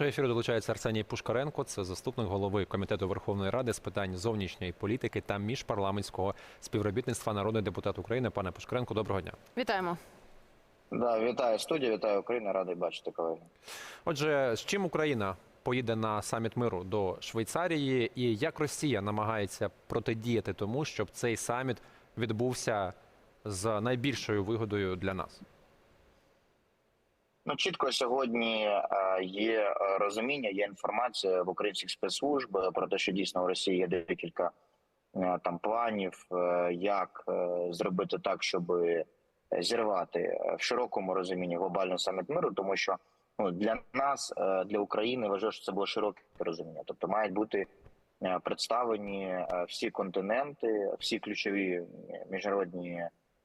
нашого ефіру долучається Арсеній Пушкаренко, це заступник голови комітету Верховної Ради з питань зовнішньої політики та міжпарламентського співробітництва народний депутат України. Пане Пушкаренко, доброго дня. Вітаємо. Да, вітаю студію, вітаю Україну, радий бачити колеги. Отже, з чим Україна поїде на саміт миру до Швейцарії, і як Росія намагається протидіяти тому, щоб цей саміт відбувся з найбільшою вигодою для нас? Ну чітко сьогодні е, є е, розуміння, є інформація в українських спецслужб е, про те, що дійсно в Росії є декілька там планів, як зробити так, щоб зірвати в широкому розумінні глобальний саміт миру, тому що ну для нас, для України, важливо, що це було широке розуміння. Тобто мають бути представлені всі континенти, всі ключові міжнародні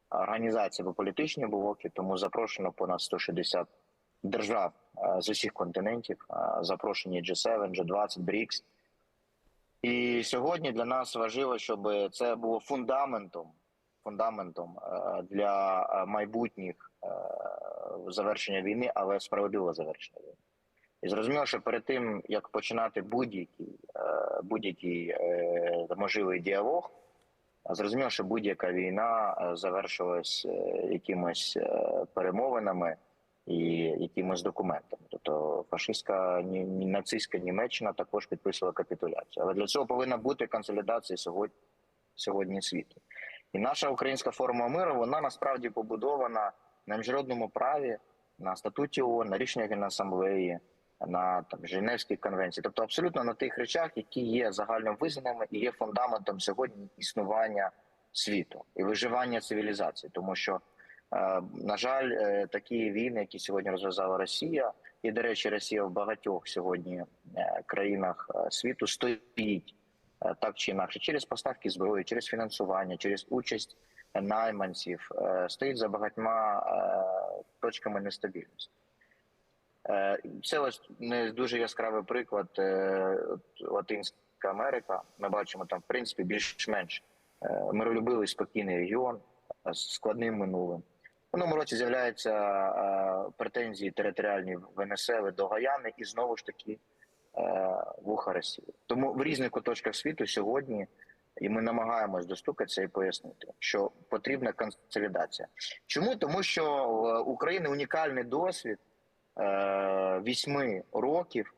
організації або політичні блоки, тому запрошено понад 160 держав е, з усіх континентів, е, запрошені G7, G20, BRICS. І сьогодні для нас важливо, щоб це було фундаментом, фундаментом е, для майбутніх завершення війни, але справедливого завершення війни. І зрозуміло, що перед тим як починати будь-який будь-який можливий діалог, зрозуміло, що будь-яка війна завершилась якимось перемовинами і якимось документами. Тобто фашистська нацистська Німеччина також підписувала капітуляцію. Але для цього повинна бути консолідація сьогодні, сьогодні світу. І наша українська форма миру вона насправді побудована на міжнародному праві, на статуті ООН, на рішеннях Генасамблеї, на там Женевській конвенції, тобто абсолютно на тих речах, які є загально визнаними і є фундаментом сьогодні існування світу і виживання цивілізації, тому що. Е, На жаль, е, такі війни, які сьогодні розв'язала Росія, і до речі, Росія в багатьох сьогодні е, країнах світу стоїть так чи інакше через поставки зброї, через фінансування, через участь найманців, стоїть за багатьма точками нестабільності. Це ось не дуже яскравий приклад. Латинська Америка. Ми бачимо там, в принципі, більш-менш миролюбивий спокійний регіон з складним минулим. Минулому році з'являються е, претензії територіальні Венесели до Гаяни і знову ж таки е, вуха Росії. Тому в різних куточках світу сьогодні і ми намагаємось достукатися і пояснити, що потрібна консолідація. Чому? Тому що в України унікальний досвід е, вісьми років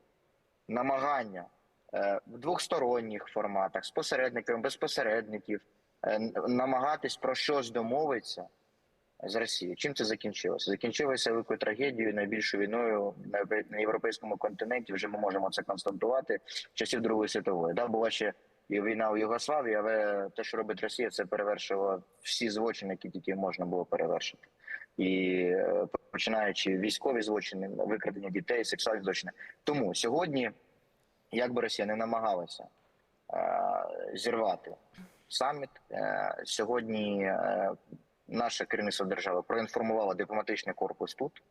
намагання е, в двохсторонніх форматах з посередниками, без посередників е, намагатись про щось домовитися з Росією. Чим це закінчилося? Закінчилося великою трагедією, найбільшою війною на європейському континенті. Вже ми можемо це констатувати часів Другої світової. Да, була ще війна у Югославії, але те, що робить Росія, це перевершило всі злочини, які тільки можна було перевершити. І е, починаючи військові злочини, викрадення дітей, сексуальні злочини. Тому сьогодні, як би Росія не намагалася е, зірвати саміт, е, сьогодні е, наше керівництво держави проінформувало дипломатичний корпус тут,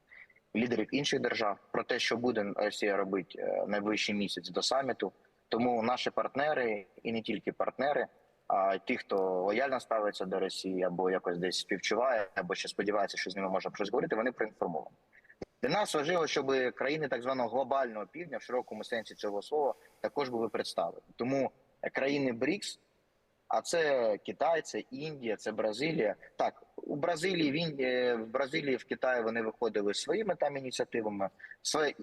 лідерів інших держав про те, що буде Росія робити е, найближчий місяць до саміту. Тому наші партнери і не тільки партнери, а ті, хто лояльно ставиться до Росії або якось десь співчуває, або ще сподівається, що з ними можна щось говорити, вони проінформовані. Для нас важливо, щоб країни так званого глобального півдня в широкому сенсі цього слова також були представлені. Тому країни БРІКС, а це Китай, це Індія, це Бразилія. Так, у Бразилії в в Бразилії, в Китаї вони виходили своїми там ініціативами. Своє,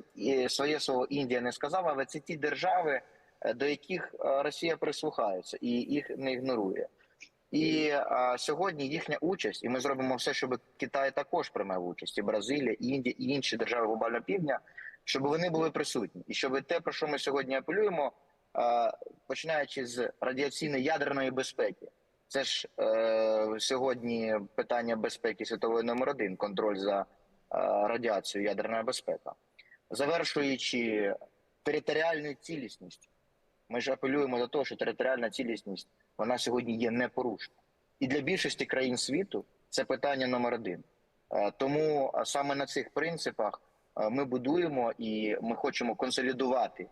своє слово Індія не сказала, але це ті держави, е, до яких е, Росія прислухається і їх не ігнорує. І а, сьогодні їхня участь, і ми зробимо все, щоб Китай також приймав участь, і Бразилія, і Індія, і інші держави глобального півдня, щоб вони були присутні, і щоб те, про що ми сьогодні апелюємо, а, починаючи з радіаційної ядерної безпеки, це ж е, сьогодні питання безпеки світової номер один, контроль за е, радіацією, ядерна безпека, завершуючи територіальною цілісністю. Ми ж апелюємо до того, що територіальна цілісність вона сьогодні є непорушна. І для більшості країн світу це питання номер один. Е, Тому е, саме на цих принципах е, ми будуємо і ми хочемо консолідувати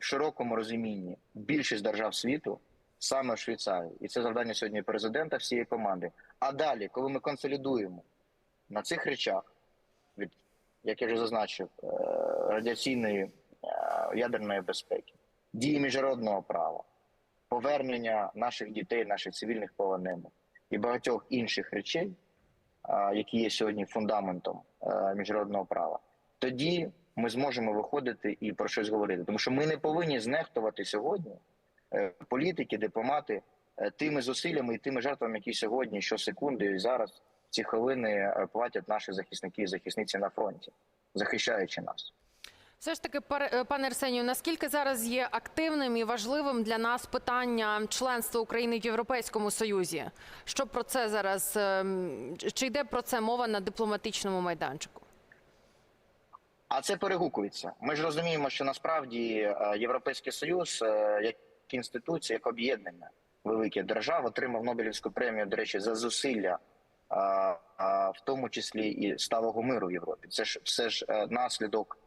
в широкому розумінні більшість держав світу саме в Швейцарії. І це завдання сьогодні президента всієї команди. А далі, коли ми консолідуємо на цих речах, від як я вже зазначив, е, радіаційної е, ядерної безпеки, дії міжнародного права, повернення наших дітей, наших цивільних полонених і багатьох інших речей, які є сьогодні фундаментом е, міжнародного права, тоді ми зможемо виходити і про щось говорити. Тому що ми не повинні знехтувати сьогодні е, політики, дипломати е, тими зусиллями і тими жертвами, які сьогодні щосекунди і зараз ці хвилини е, платять наші захисники і захисниці на фронті, захищаючи нас. Все ж таки, е, пане Арсенію, наскільки зараз є активним і важливим для нас питання членства України в Європейському Союзі? Що про це зараз чи йде про це мова на дипломатичному майданчику? А це перегукується. Ми ж розуміємо, що насправді е, Європейський Союз е, як інституція, як об'єднання великих держав отримав Нобелівську премію, до речі, за зусилля, в тому числі і сталого миру в Європі. Це ж все ж е, наслідок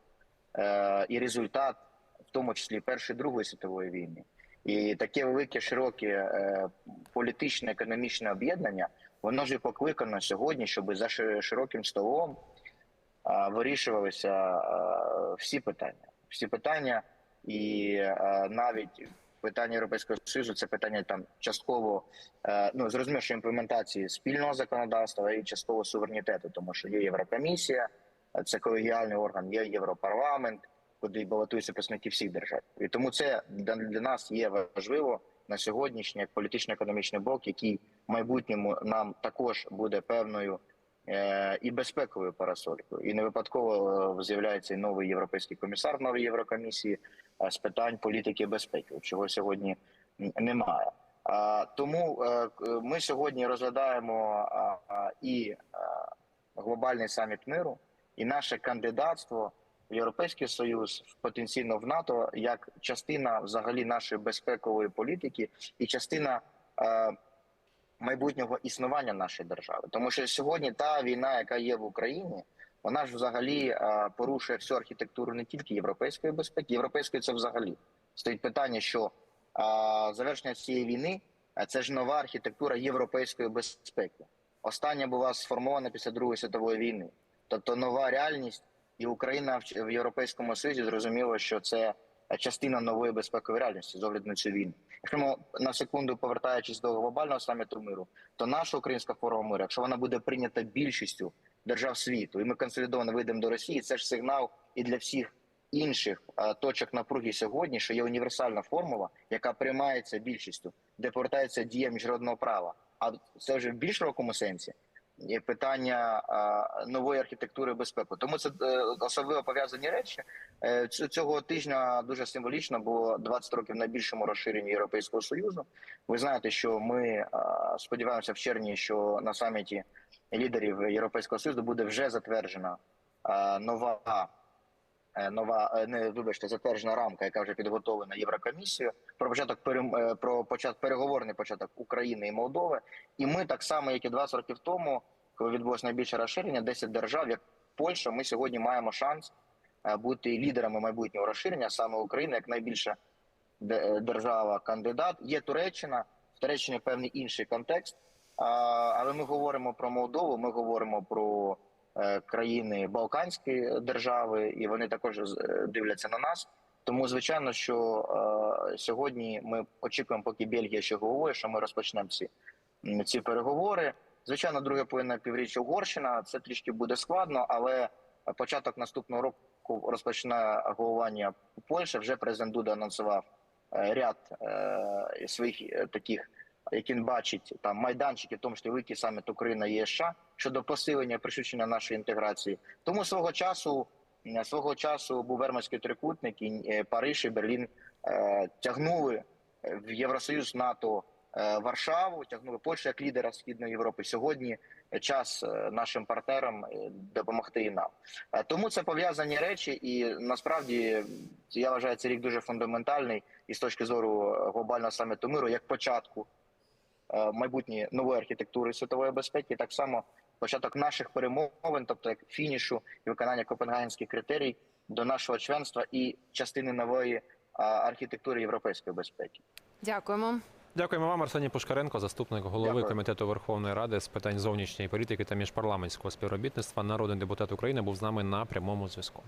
е, і результат, в тому числі Першої Другої світової війни. І таке велике, широке е, політичне економічне об'єднання, воно ж і покликано сьогодні, щоб за широким столом вирішувалися всі питання. Всі питання, і навіть питання Європейського Союзу це питання там частково е, ну зрозуміло, що імплементації спільного законодавства і частково суверенітету, тому що є Єврокомісія, це колегіальний орган, є Європарламент, куди балотуються представники всіх держав. І тому це для, нас є важливо на сьогоднішній як політично-економічний блок, який в майбутньому нам також буде певною е, і безпековою парасолькою. І не випадково е, з'являється новий європейський комісар в новій Єврокомісії з питань політики безпеки, чого сьогодні немає. Тому е, ми сьогодні розглядаємо і глобальний саміт миру, і наше кандидатство в Європейський Союз потенційно в НАТО як частина взагалі нашої безпекової політики і частина. е, майбутнього існування нашої держави, тому що сьогодні та війна, яка є в Україні, вона ж взагалі е, порушує всю архітектуру не тільки європейської безпеки, європейської це взагалі стоїть питання, що е, завершення цієї війни е, це ж нова архітектура європейської безпеки. Остання була сформована після Другої світової війни, тобто нова реальність, і Україна в, Європейському Союзі зрозуміло, що це частина нової безпекової реальності з огляду на цю війну. Якщо ми на секунду повертаючись до глобального саміту миру, то наша українська форма миру, якщо вона буде прийнята більшістю держав світу, і ми консолідовано вийдемо до Росії, це ж сигнал і для всіх інших точок напруги сьогодні, що є універсальна формула, яка приймається більшістю, де повертається дія міжнародного права. А це вже в більш широкому сенсі є питання нової архітектури безпеки. Тому це е, особливо пов'язані речі. Е, Цього тижня дуже символічно було 20 років найбільшому розширенні Європейського союзу. Ви знаєте, що ми сподіваємося в червні, що на саміті лідерів Європейського союзу буде вже затверджена е, нова. е, Нова е, не вибачте, затверджена рамка, яка вже підготовлена Єврокомісією про початок про початок переговорний початок України і Молдови. І ми так само, як і 20 років тому, коли відбулося найбільше розширення, 10 держав, як Польща, ми сьогодні маємо шанс бути лідерами майбутнього розширення, саме Україна, як найбільша держава кандидат. Є Туреччина, в певний інший контекст. Але ми говоримо про Молдову, ми говоримо про е, країни Балканської держави, і вони також е, дивляться на нас. Тому, звичайно, що е, сьогодні ми очікуємо, поки Бельгія ще говорить, що ми розпочнемо ці, ці переговори. Звичайно, друге половина півріччя Угорщина. Це трішки буде складно, але початок наступного року розпочне головування Польща. Вже президент Дуда анонсував ряд е, своїх е, таких, які він бачить там майданчики, в тому числі великий саміт Україна і США щодо посилення пришвидшення нашої інтеграції. Тому свого часу е, свого часу був Верманський трикутник, і е, Париж і Берлін е, тягнули е, в Євросоюз НАТО е, Варшаву, тягнули Польщу як лідера Східної Європи. Сьогодні е, час е, нашим партнерам е, допомогти і нам. Е, Тому це пов'язані речі, і насправді я вважаю цей рік дуже фундаментальний і з точки зору е, глобального саміту миру, як початку е, майбутньої нової архітектури світової безпеки, так само початок наших перемовин, тобто як фінішу і виконання копенгагенських критерій до нашого членства і частини нової архітектури європейської безпеки. Дякуємо. Дякуємо вам, Арсеній Пушкаренко, заступник голови Дякую. комітету Верховної Ради з питань зовнішньої політики та міжпарламентського співробітництва. Народний депутат України був з нами на прямому зв'язку.